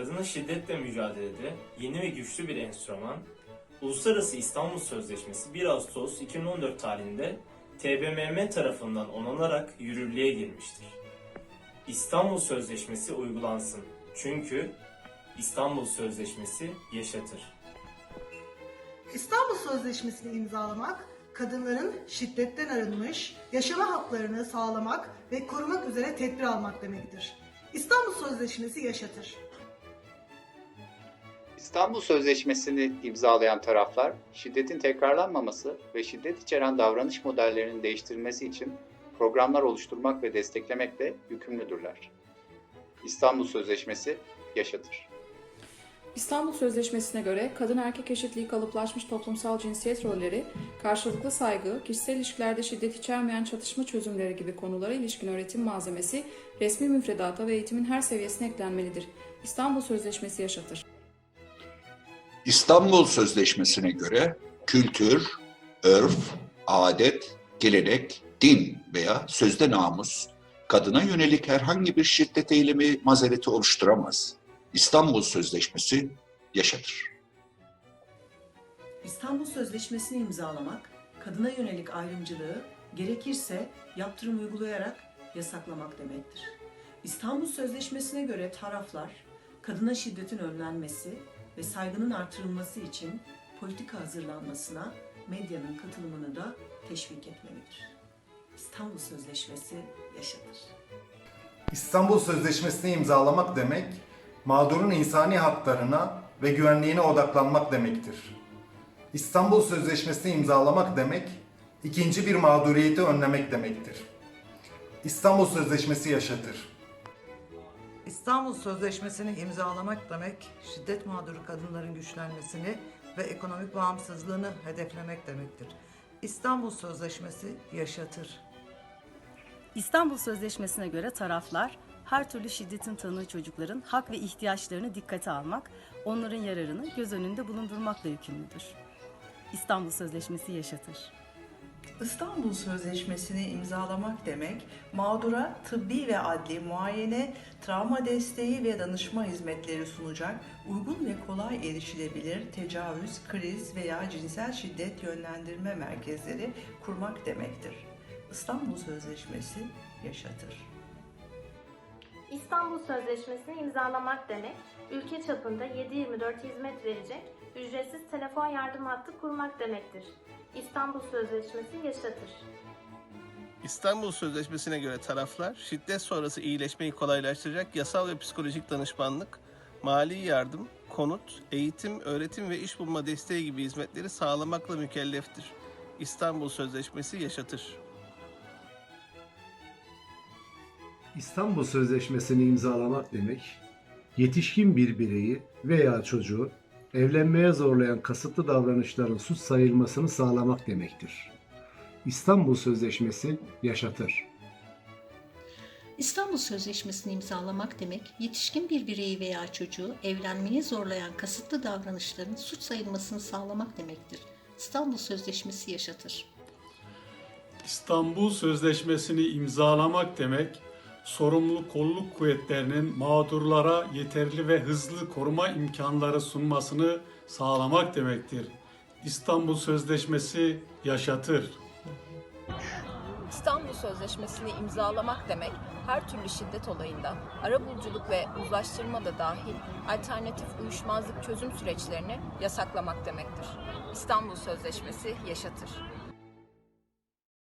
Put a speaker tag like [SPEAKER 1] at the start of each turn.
[SPEAKER 1] kadına şiddetle mücadelede yeni ve güçlü bir enstrüman, Uluslararası İstanbul Sözleşmesi 1 Ağustos 2014 tarihinde TBMM tarafından onanarak yürürlüğe girmiştir. İstanbul Sözleşmesi uygulansın. Çünkü İstanbul Sözleşmesi yaşatır.
[SPEAKER 2] İstanbul Sözleşmesi'ni imzalamak, kadınların şiddetten arınmış, yaşama haklarını sağlamak ve korumak üzere tedbir almak demektir. İstanbul Sözleşmesi yaşatır.
[SPEAKER 3] İstanbul Sözleşmesi'ni imzalayan taraflar, şiddetin tekrarlanmaması ve şiddet içeren davranış modellerinin değiştirilmesi için programlar oluşturmak ve desteklemekle yükümlüdürler. İstanbul Sözleşmesi yaşatır.
[SPEAKER 4] İstanbul Sözleşmesi'ne göre kadın erkek eşitliği kalıplaşmış toplumsal cinsiyet rolleri, karşılıklı saygı, kişisel ilişkilerde şiddet içermeyen çatışma çözümleri gibi konulara ilişkin öğretim malzemesi resmi müfredata ve eğitimin her seviyesine eklenmelidir. İstanbul Sözleşmesi yaşatır.
[SPEAKER 5] İstanbul Sözleşmesi'ne göre kültür, örf, adet, gelenek, din veya sözde namus kadına yönelik herhangi bir şiddet eylemi mazereti oluşturamaz. İstanbul Sözleşmesi yaşatır.
[SPEAKER 6] İstanbul Sözleşmesi'ni imzalamak, kadına yönelik ayrımcılığı gerekirse yaptırım uygulayarak yasaklamak demektir. İstanbul Sözleşmesi'ne göre taraflar, kadına şiddetin önlenmesi ve saygının artırılması için politika hazırlanmasına medyanın katılımını da teşvik etmelidir. İstanbul Sözleşmesi yaşatır.
[SPEAKER 7] İstanbul Sözleşmesi'ni imzalamak demek, mağdurun insani haklarına ve güvenliğine odaklanmak demektir. İstanbul Sözleşmesi'ni imzalamak demek, ikinci bir mağduriyeti önlemek demektir. İstanbul Sözleşmesi yaşatır.
[SPEAKER 8] İstanbul Sözleşmesi'ni imzalamak demek, şiddet mağduru kadınların güçlenmesini ve ekonomik bağımsızlığını hedeflemek demektir. İstanbul Sözleşmesi yaşatır.
[SPEAKER 9] İstanbul Sözleşmesi'ne göre taraflar her türlü şiddetin tanığı çocukların hak ve ihtiyaçlarını dikkate almak, onların yararını göz önünde bulundurmakla yükümlüdür. İstanbul Sözleşmesi yaşatır.
[SPEAKER 10] İstanbul Sözleşmesi'ni imzalamak demek, mağdura tıbbi ve adli muayene, travma desteği ve danışma hizmetleri sunacak uygun ve kolay erişilebilir tecavüz, kriz veya cinsel şiddet yönlendirme merkezleri kurmak demektir. İstanbul Sözleşmesi yaşatır.
[SPEAKER 11] İstanbul Sözleşmesi'ni imzalamak demek, ülke çapında 7-24 hizmet verecek ücretsiz telefon yardım hattı kurmak demektir. İstanbul Sözleşmesi yaşatır.
[SPEAKER 12] İstanbul Sözleşmesi'ne göre taraflar, şiddet sonrası iyileşmeyi kolaylaştıracak yasal ve psikolojik danışmanlık, mali yardım, konut, eğitim, öğretim ve iş bulma desteği gibi hizmetleri sağlamakla mükelleftir. İstanbul Sözleşmesi yaşatır.
[SPEAKER 13] İstanbul Sözleşmesi'ni imzalamak demek, yetişkin bir bireyi veya çocuğu evlenmeye zorlayan kasıtlı davranışların suç sayılmasını sağlamak demektir. İstanbul Sözleşmesi yaşatır.
[SPEAKER 14] İstanbul Sözleşmesi'ni imzalamak demek, yetişkin bir bireyi veya çocuğu evlenmeye zorlayan kasıtlı davranışların suç sayılmasını sağlamak demektir. İstanbul Sözleşmesi yaşatır.
[SPEAKER 15] İstanbul Sözleşmesi'ni imzalamak demek, sorumlu kolluk kuvvetlerinin mağdurlara yeterli ve hızlı koruma imkanları sunmasını sağlamak demektir. İstanbul Sözleşmesi yaşatır.
[SPEAKER 4] İstanbul Sözleşmesi'ni imzalamak demek, her türlü şiddet olayında arabuluculuk ve uzlaştırma da dahil alternatif uyuşmazlık çözüm süreçlerini yasaklamak demektir. İstanbul Sözleşmesi yaşatır.